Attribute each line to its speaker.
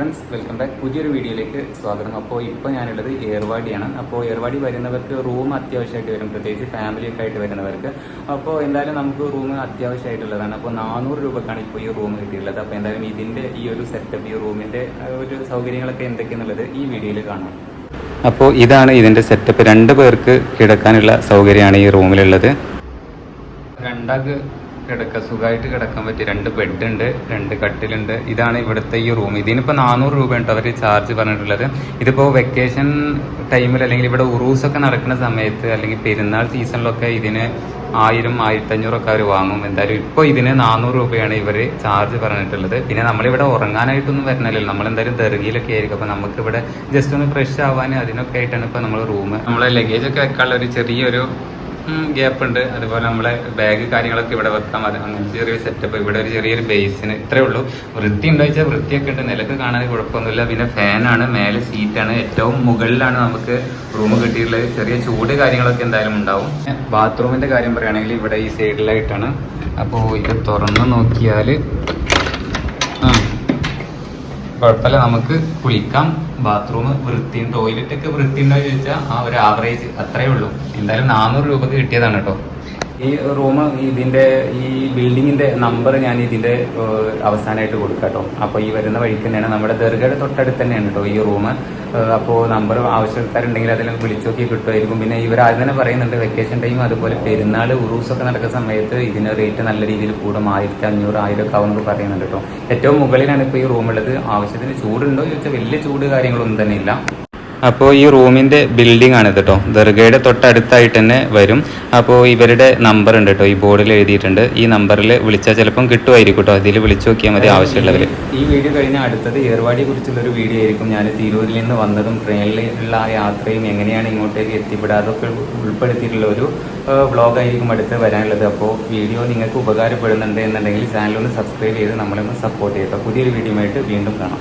Speaker 1: Friends welcome back. പുതിയൊരു വീഡിയോയിലേക്ക് സ്വാഗതം. അപ്പോൾ ഇപ്പോൾ ഞാനുള്ളത് ഏർവാടിയാണ്. അപ്പോൾ ഏർവാടി വരുന്നവർക്ക് റൂം അത്യാവശ്യമായിട്ട് വരും. പ്രത്യേകിച്ച് ഫാമിലിയൊക്കെ ആയിട്ട് വരുന്നവർക്ക്. അപ്പോൾ എന്തായാലും നമുക്ക് റൂം അത്യാവശ്യമായിട്ടുള്ളതാണ്. അപ്പോൾ നാനൂറ് രൂപക്കാണ് ഇപ്പോൾ ഈ റൂം കിട്ടിയിട്ടുള്ളത്. അപ്പോൾ എന്തായാലും ഇതിന്റെ ഈ ഒരു സെറ്റപ്പ് ഈ റൂമിന്റെ ഒരു സൗകര്യങ്ങളൊക്കെ എന്തൊക്കെയെന്നുള്ളത് ഈ വീഡിയോയിൽ കാണാം. അപ്പോൾ ഇതാണ് ഇതിന്റെ സെറ്റപ്പ് രണ്ട് പേർക്ക് കിടക്കാനുള്ള സൗകര്യമാണ് ഈ റൂമിലുള്ളത്. രണ്ടാൾക്ക് കിടക്ക സുഖമായിട്ട് കിടക്കാൻ പറ്റിയ രണ്ട് ബെഡ് ഉണ്ട് രണ്ട് കട്ടിലുണ്ട്. ഇതാണ് ഇവിടുത്തെ ഈ റൂം ഇതിനിപ്പോൾ നാനൂറ് രൂപയുണ്ട് അവർ ചാർജ് പറഞ്ഞിട്ടുള്ളത്. ഇതിപ്പോ വെക്കേഷൻ ടൈമിൽ അല്ലെങ്കിൽ ഇവിടെ ഉറൂസ് ഒക്കെ നടക്കുന്ന സമയത്ത് അല്ലെങ്കിൽ പെരുന്നാൾ സീസണിലൊക്കെ ഇതിന് ആയിരം ആയിരത്തഞ്ഞൂറൊക്കെ അവർ വാങ്ങും. എന്തായാലും ഇപ്പോൾ ഇതിന് നാനൂറ് രൂപയാണ് ഇവർ ചാർജ് പറഞ്ഞിട്ടുള്ളത്. പിന്നെ നമ്മളിവിടെ ഉറങ്ങാനായിട്ടൊന്നും വരണല്ലോ നമ്മൾ എന്തായാലും ദർഗിയിലൊക്കെ ആയിരിക്കും. അപ്പോൾ നമുക്ക് ഇവിടെ ജസ്റ്റ് ഒന്ന് ഫ്രഷ് ആവാൻ അതിനൊക്കെ ആയിട്ടാണ് ഇപ്പോൾ നമ്മൾ റൂം നമ്മളെ ലഗേജ് ഒക്കെ വെക്കാനുള്ള ഒരു ചെറിയൊരു ഗ്യാപ്പ് ഉണ്ട്. അതുപോലെ നമ്മളെ ബാഗ് കാര്യങ്ങളൊക്കെ ഇവിടെ വെക്കാം. അത് അങ്ങനത്തെ ചെറിയൊരു സെറ്റപ്പ് ഇവിടെ ഒരു ചെറിയൊരു ബേസിന് ഇത്രേ ഉള്ളൂ. വൃത്തി ഉണ്ടോ വെച്ചാൽ വൃത്തിയൊക്കെ ഉണ്ട്. നിലയ്ക്ക് കാണാൻ കുഴപ്പമൊന്നുമില്ല. പിന്നെ ഫാനാണ് മേലെ സീറ്റാണ് ഏറ്റവും മുകളിലാണ് നമുക്ക് റൂം കിട്ടിയിട്ടുള്ളത്. ചെറിയ ചൂട് കാര്യങ്ങളൊക്കെ എന്തായാലും ഉണ്ടാവും. ബാത്റൂമിന്റെ കാര്യം പറയുകയാണെങ്കിൽ ഇവിടെ ഈ സൈഡിലായിട്ടാണ് അപ്പോൾ ഇത് തുറന്ന് നോക്കിയാൽ കുഴപ്പമില്ല. നമുക്ക് കുളിക്കാം. ബാത്റൂം വൃത്തിയും ടോയ്ലറ്റ് ഒക്കെ വൃത്തി ഉണ്ടോ ചോദിച്ചാൽ ആ ഒരു ആവറേജ് അത്രേ ഉള്ളൂ. എന്തായാലും നാനൂറ് രൂപക്ക് കിട്ടിയതാണ് കേട്ടോ. ഈ റൂം ഇതിന്റെ ഈ ബിൽഡിങ്ങിന്റെ നമ്പർ ഞാൻ ഇതിന്റെ അവസാനമായിട്ട് കൊടുക്കാട്ടോ. അപ്പോൾ ഈ വരുന്ന വഴിക്ക് തന്നെയാണ് നമ്മുടെ ദർഗയുടെ തൊട്ടടുത്ത് തന്നെയാണ് കേട്ടോ ഈ റൂം. അപ്പോൾ നമ്പർ ആവശ്യക്കാരുണ്ടെങ്കിൽ അതിൽ വിളിച്ചു നോക്കി കിട്ടുമായിരിക്കും. പിന്നെ ഇവർ ആദ്യം പറയുന്നുണ്ട് വെക്കേഷൻ ടൈം അതുപോലെ പെരുന്നാൾ ഉറൂസ് ഒക്കെ നടക്കുന്ന സമയത്ത് ഇതിന് റേറ്റ് നല്ല രീതിയിൽ കൂടും. ആയിരത്തി അഞ്ഞൂറ് ആയിരം ഒക്കെ ആവുമെന്ന് പറയുന്നുണ്ട് കേട്ടോ. ഏറ്റവും മുകളിലാണ് ഇപ്പോൾ ഈ റൂമുള്ളത് ആവശ്യത്തിന് ചൂടുണ്ടോ ചോദിച്ചാൽ വലിയ ചൂട് കാര്യങ്ങളൊന്നും തന്നെ ഇല്ല. അപ്പോൾ ഈ റൂമിന്റെ ബിൽഡിംഗ് ആണ് കേട്ടോ ദർഗയുടെ തൊട്ടടുത്തായിട്ട് തന്നെ വരും. അപ്പോൾ ഇവരുടെ നമ്പർ ഉണ്ട് കേട്ടോ ഈ ബോർഡിൽ എഴുതിയിട്ടുണ്ട്. ഈ നമ്പറിൽ വിളിച്ചാൽ ചിലപ്പം കിട്ടുമായിരിക്കും കേട്ടോ ഇതിൽ വിളിച്ചു നോക്കിയാൽ മതി ആവശ്യമുള്ളവർ ഈ വീഡിയോ കഴിഞ്ഞ അടുത്തത് ഏർവാടിയെ കുറിച്ചുള്ള ഒരു വീഡിയോ ആയിരിക്കും. ഞാൻ തിരൂരിൽ നിന്ന് വന്നതും ട്രെയിനിലുള്ള ആ യാത്രയും എങ്ങനെയാണ് ഇങ്ങോട്ടേക്ക് എത്തിപ്പെടുക അതൊക്കെ ഉൾപ്പെടുത്തിയിട്ടുള്ള ഒരു വ്ളോഗായിരിക്കും അടുത്ത് വരാനുള്ളത്. അപ്പോൾ വീഡിയോ നിങ്ങൾക്ക് ഉപകാരപ്പെടുന്നുണ്ട് എന്നുണ്ടെങ്കിൽ ചാനലൊന്ന് സബ്സ്ക്രൈബ് ചെയ്ത് നമ്മളൊന്ന് സപ്പോർട്ട് ചെയ്യുക പുതിയൊരു വീഡിയോ വീണ്ടും കാണാം.